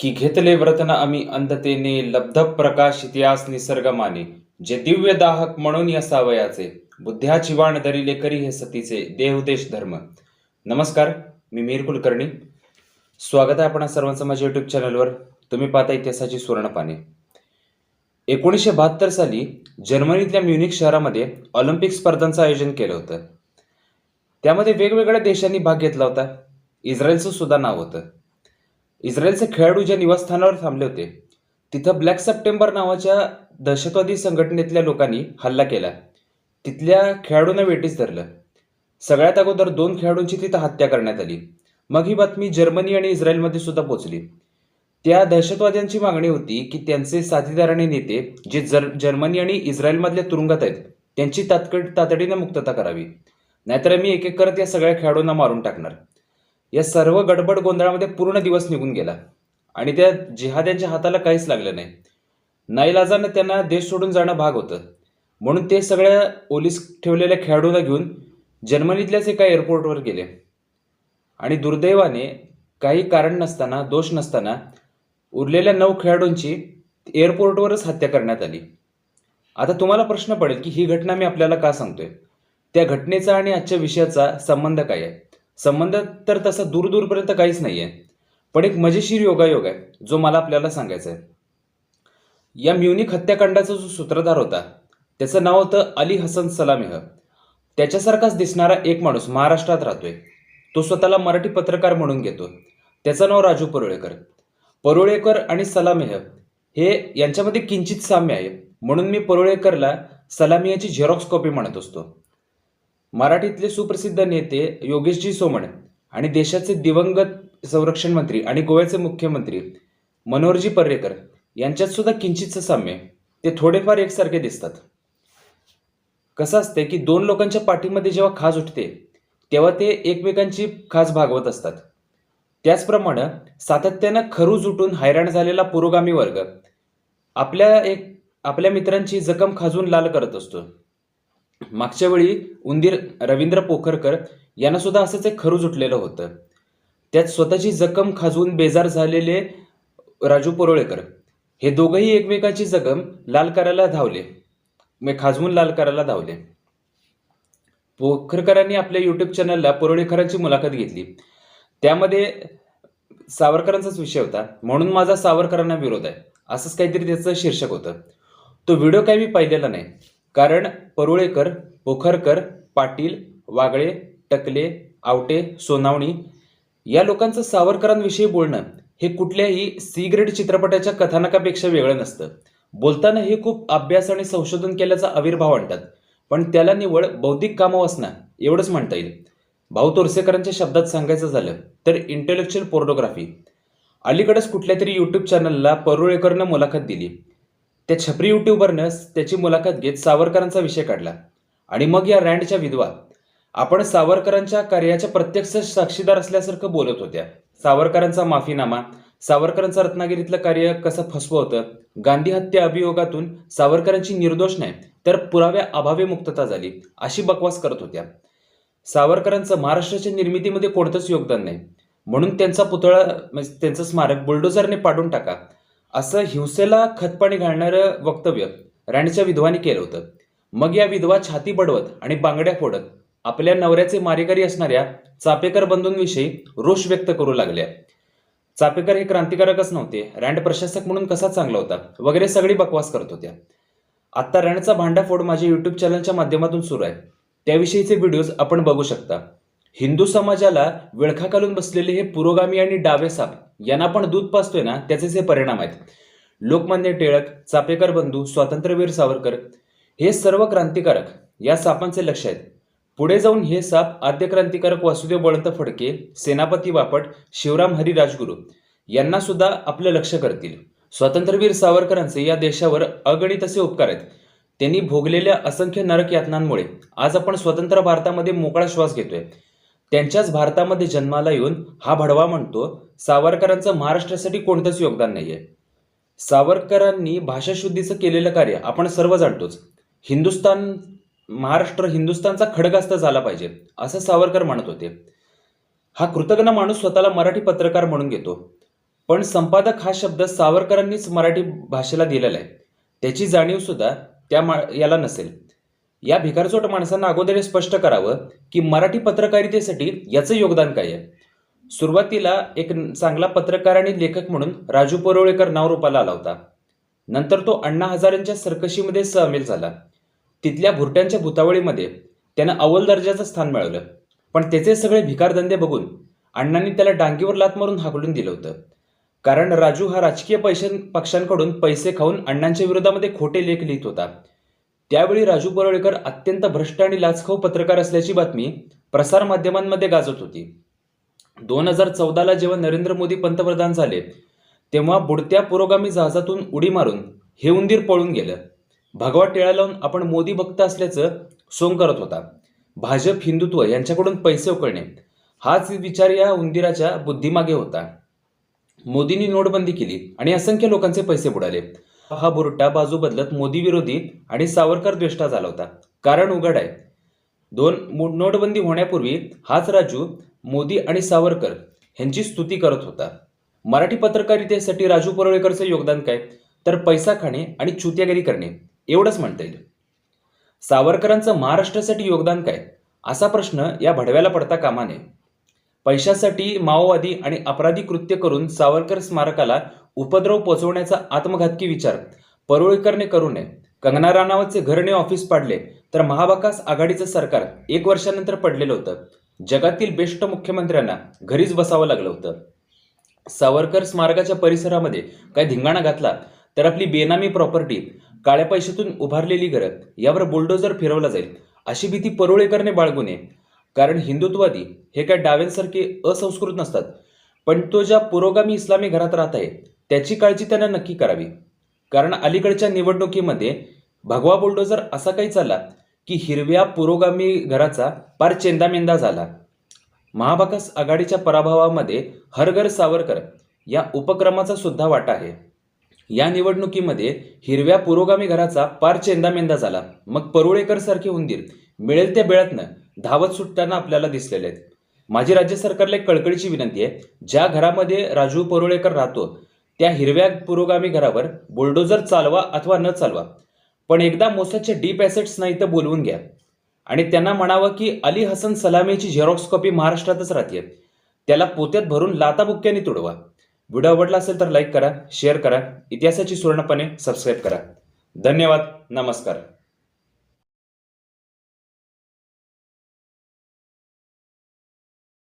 की घेतले व्रतन आम्ही अंधतेने लब्ध प्रकाश इतिहास निसर्गमाने जे दिव्य दाहक म्हणून या सावयाचे बुद्ध्याची वाण दरिले करी हे सतीचे देवदेश धर्म. नमस्कार मी मीर कुलकर्णी. स्वागत आहे आपणा सर्वांचं माझ्या युट्यूब चॅनलवर तुम्ही पाहता इतिहासाची सुवर्णपाने. एकोणीसशे बहात्तर साली जर्मनीतल्या म्युनिक शहरामध्ये ऑलिम्पिक स्पर्धांचं आयोजन केलं होतं. त्यामध्ये वेगवेगळ्या देशांनी भाग घेतला होता. इस्रायलचं सुद्धा नाव होतं. इस्रायलचे खेळाडू ज्या निवासस्थानावर थांबले होते तिथं ब्लॅक सप्टेंबर नावाच्या दहशतवादी संघटनेतल्या लोकांनी हल्ला केला. तिथल्या खेळाडूंना वेटीस धरलं. सगळ्यात अगोदर दोन खेळाडूंची तिथं हत्या करण्यात आली. मग ही बातमी जर्मनी आणि इस्रायलमध्ये सुद्धा पोचली त्या दहशतवाद्यांची मागणी होती की त्यांचे साथीदार आणि नेते जे जर जर्मनी आणि इस्रायलमधल्या तुरुंगात आहेत त्यांची तातकड तातडीनं मुक्तता करावी. नाहीतर मी एक एक करत या सगळ्या खेळाडूंना मारून टाकणार. या सर्व गडबड गोंधळामध्ये पूर्ण दिवस निघून गेला. आणि त्या जिहाद्यांच्या हाताला काहीच लागलं नाही. नाईलाजानं त्यांना देश सोडून जाणं भाग होतं. म्हणून ते सगळ्या ओलीस ठेवलेल्या खेळाडूंना घेऊन जर्मनीतल्याच एका एअरपोर्टवर गेले. आणि दुर्दैवाने काही कारण नसताना दोष नसताना उरलेल्या नऊ खेळाडूंची एअरपोर्टवरच हत्या करण्यात आली. आता तुम्हाला प्रश्न पडेल की ही घटना मी आपल्याला का सांगतोय? त्या घटनेचा आणि आजच्या विषयाचा संबंध काय आहे? संबंध तर तसा दूर दूरपर्यंत काहीच नाही आहे पण एक मजेशीर योगायोग आहे जो मला आपल्याला सांगायचा आहे या म्युनिक हत्याकांडाचा जो सूत्रधार होता त्याचं नाव होतं अली हसन सलामेह त्याच्यासारखाच दिसणारा एक माणूस महाराष्ट्रात राहतोय. तो स्वतःला मराठी पत्रकार म्हणून घेतो. त्याचं नाव राजू परुळेकर. परुळेकर आणि सलामेह हे यांच्यामध्ये किंचित साम्य आहे. म्हणून मी परुळेकरला सलामियाची झेरॉक्स कॉपी म्हणत असतो. मराठीतले सुप्रसिद्ध नेते योगेशजी सोमण आणि देशाचे दिवंगत संरक्षण मंत्री आणि गोव्याचे मुख्यमंत्री मनोहरजी पर्रेकर यांच्यात सुद्धा किंचितचं साम्य. ते थोडेफार एकसारखे दिसतात. कसं असते की दोन लोकांच्या पाठीमध्ये जेव्हा खाज उठते तेव्हा ते एकमेकांची खाज भागवत असतात. त्याचप्रमाणे सातत्यानं खरूज उठून हैराण झालेला पुरोगामी वर्ग आपल्या एक आपल्या मित्रांची जखम खाजून लाल करत असतो. मागच्या वेळी उंदीर रवींद्र पोखरकर यांना सुद्धा असंच एक खरूज उठलेलं होतं. त्यात स्वतःची जखम खाजवून बेजार झालेले राजू परोळेकर हे दोघंही एकमेकांची जखम लाल करायला धावले. मे खाजवून लाल करायला धावले. पोखरकरांनी आपल्या युट्यूब चॅनलला परोळेकरांची मुलाखत घेतली. त्यामध्ये सावरकरांचाच विषय होता. म्हणून माझा सावरकरांना विरोध आहे. असंच काहीतरी त्याचं शीर्षक होतं. तो व्हिडिओ काही मी पाहिलेला नाही. कारण परुळेकर पोखरकर पाटील वागळे टकले आवटे सोनावणी या लोकांचं सावरकरांविषयी बोलणं हे कुठल्याही सी ग्रेड चित्रपटाच्या कथानकापेक्षा वेगळं नसतं. बोलताना हे खूप अभ्यास आणि संशोधन केल्याचा आविर्भाव आणतात. पण त्याला निवड बौद्धिक कामवासना एवढंच म्हणता येईल. भाऊ तोरसेकरांच्या शब्दात सांगायचं झालं तर इंटेलेक्च्युअल पोर्नोग्राफी अलीकडेच कुठल्या तरी युट्यूब चॅनलला परुळेकरनं मुलाखत दिली. त्या छपरी युट्यूबरनं त्याची मुलाखत घेत सावरकरांचा विषय काढला. आणि मग या रँडच्या विधवा आपण सावरकरांच्या कार्याच्या प्रत्यक्ष साक्षीदार असल्यासारखं बोलत होत्या. सावरकरांचा माफीनामा सावरकरांचं रत्नागिरीतलं कार्य कसं फसवं होतं गांधी हत्या अभियोगातून सावरकरांची निर्दोष नाही तर पुराव्या अभावी मुक्तता झाली अशी बकवास करत होत्या. सावरकरांचं महाराष्ट्राच्या निर्मितीमध्ये कोणतंच योगदान नाही. म्हणून त्यांचा पुतळा म्हणजे त्यांचं स्मारक बुलडोझरने पाडून टाका. असं हिंसेला खतपाणी घालणारं वक्तव्य राणीच्या विधवाने केलं होतं. मग या विधवा छाती बडवत आणि बांगड्या फोडत आपल्या नवऱ्याचे मारेकरी असणाऱ्या चापेकर बंधूंविषयी रोष व्यक्त करू लागल्या. चापेकर हे क्रांतिकारकच नव्हते. रँड प्रशासक म्हणून कसा चांगला होता? वगैरे सगळी बकवास करत होत्या. आत्ता रँडचा भांडाफोड माझ्या युट्यूब चॅनलच्या माध्यमातून सुरू आहे. त्याविषयीचे व्हिडिओज आपण बघू शकता. हिंदू समाजाला विळखा घालून बसलेले हे पुरोगामी आणि डावे साप यांना आपण दूध पाचतोय ना त्याचेच हे परिणाम आहेत. लोकमान्य टिळक चापेकर बंधू स्वातंत्र्यवीर सावरकर हे सर्व क्रांतिकारक या सापांचे लक्ष आहेत. पुढे जाऊन हे साप आद्य क्रांतिकारक वासुदेव बळवंत फडके सेनापती बापट शिवराम हरी राजगुरू यांना सुद्धा आपलं लक्ष करतील. स्वातंत्र्यवीर सावरकरांचे या देशावर अगणित असे उपकार आहेत. त्यांनी भोगलेल्या असंख्य नरक यातनांमुळे आज आपण स्वतंत्र भारतामध्ये मोकळा श्वास घेतोय. त्यांच्याच भारतामध्ये जन्माला येऊन हा भडवा म्हणतो सावरकरांचं महाराष्ट्रासाठी कोणतंच योगदान नाही आहे सावरकरांनी भाषाशुद्धीचं केलेलं कार्य आपण सर्व जाणतोच. हिंदुस्थान महाराष्ट्र हिंदुस्थानचा खडगास्त झाला पाहिजे असं सावरकर म्हणत होते. हा कृतज्ञ माणूस स्वतःला मराठी पत्रकार म्हणून घेतो. पण संपादक हा शब्द सावरकरांनीच मराठी भाषेला दिलेला आहे. त्याची जाणीवसुद्धा त्या मा याला नसेल. या भिकारचोट माणसांना अगोदर हे स्पष्ट करावं की मराठी पत्रकारितेसाठी याचं योगदान काय आहे? सुरुवातीला एक चांगला पत्रकार आणि लेखक म्हणून राजू परोळेकर नाव रूपाला आला होता. नंतर तो अण्णा हजारेंच्या सरकशीमध्ये सामील झाला. तिथल्या भुरट्यांच्या भुतावळीमध्ये त्यानं अव्वल दर्जाचं स्थान मिळवलं. पण त्याचे सगळे भिकारधंदे बघून अण्णांनी त्याला डांगीवर लात मारून हाकलून दिलं होतं. कारण राजू हा राजकीय पैशां पक्षांकडून पैसे खाऊन अण्णांच्या विरोधामध्ये खोटे लेख लिहित होता. त्यावेळी राजू परोळेकर अत्यंत भ्रष्ट आणि लाचखाऊ पत्रकार असल्याची बातमी प्रसारमाध्यमांमध्ये गाजत होती. दोन हजार चौदाला जेव्हा नरेंद्र मोदी पंतप्रधान झाले तेव्हा बुडत्या पुरोगामी जहाजातून उडी मारून हे उंदीर पळून गेलं. भगवा टिळा लावून आपण मोदी भक्त असल्याचं सोंग करत होता. भाजप हिंदुत्व यांच्याकडून पैसे उकळणे हाच विचार या उंदिराच्या बुद्धीमागे होता. मोदींनी नोटबंदी केली आणि असंख्य लोकांचे पैसे बुडाले. हा बुरटा बाजू बदलत मोदी विरोधी आणि सावरकर द्वेष्टा झाला होता. कारण उघड आहे. दोन नोटबंदी होण्यापूर्वी हाच राजू मोदी आणि सावरकर यांची स्तुती करत होता. मराठी पत्रकारितेसाठी राजू परोळेकरचं योगदान काय? तर पैसा खाणे आणि चुत्यागिरी करणे. एवढंच म्हणता येईल. सावरकरांचं महाराष्ट्रासाठी योगदान काय? असा प्रश्न या भडव्याला पडता कामा नये. पैशासाठी माओवादी आणि अपराधी कृत्य करून सावरकर स्मारकाला उपद्रव पोचवण्याचा आत्मघातकी विचार. परोळेकरने करू नये. कंगना राणावतचे घरणे ऑफिस पाडले तर महाबाकास आघाडीचं सरकार एक वर्षानंतर पडलेलं होतं. जगातील बेस्ट मुख्यमंत्र्यांना घरीच बसावं लागलं होतं. सावरकर स्मारकाच्या परिसरामध्ये काय धिंगाणा घातला तर आपली बेनामी प्रॉपर्टी काळ्या पैशातून उभारलेली घरं यावर बुलडोजर फिरवला जाईल अशी भीती परोळेकरने बाळगू नये. कारण हिंदुत्ववादी हे काय डाव्यांसारखे असंस्कृत नसतात. पण तो ज्या पुरोगामी इस्लामी घरात राहत आहे त्याची काळजी त्यांना नक्की करावी. कारण अलीकडच्या निवडणुकीमध्ये भगवा बुलडोजर असा काही चालला की हिरव्या पुरोगामी घराचा पार चेंदामेंदा झाला. महाबाकास आघाडीच्या पराभवामध्ये हरघर सावरकर या उपक्रमाचा सुद्धा वाटा आहे. या निवडणुकीमध्ये हिरव्या पुरोगामी घराचा पार चेंदामेंदा झाला. मग परुळेकर सारखे उंदीर मिळेल त्या बेळातनं धावत सुटताना आपल्याला दिसलेले आहेत. माझी राज्य सरकारला एक कळकळीची विनंती आहे. ज्या घरामध्ये राजू परुळेकर राहतो त्या हिरव्या पुरोगामी घरावर बुलडोजर चालवा अथवा न चालवा. पण एकदा मोसादच्या डीप ॲसेट्स नाही तर बोलवून घ्या. आणि त्यांना म्हणावं की अली हसन सलामीची झेरॉक्स कॉपी महाराष्ट्रातच राहते त्याला पोत्यात भरून लाताबुक्क्याने तुडवा. व्हिडिओ आवडला असेल तर लाईक करा शेअर करा. इतिहासाची सुवर्णपणे सबस्क्राईब करा. धन्यवाद. नमस्कार.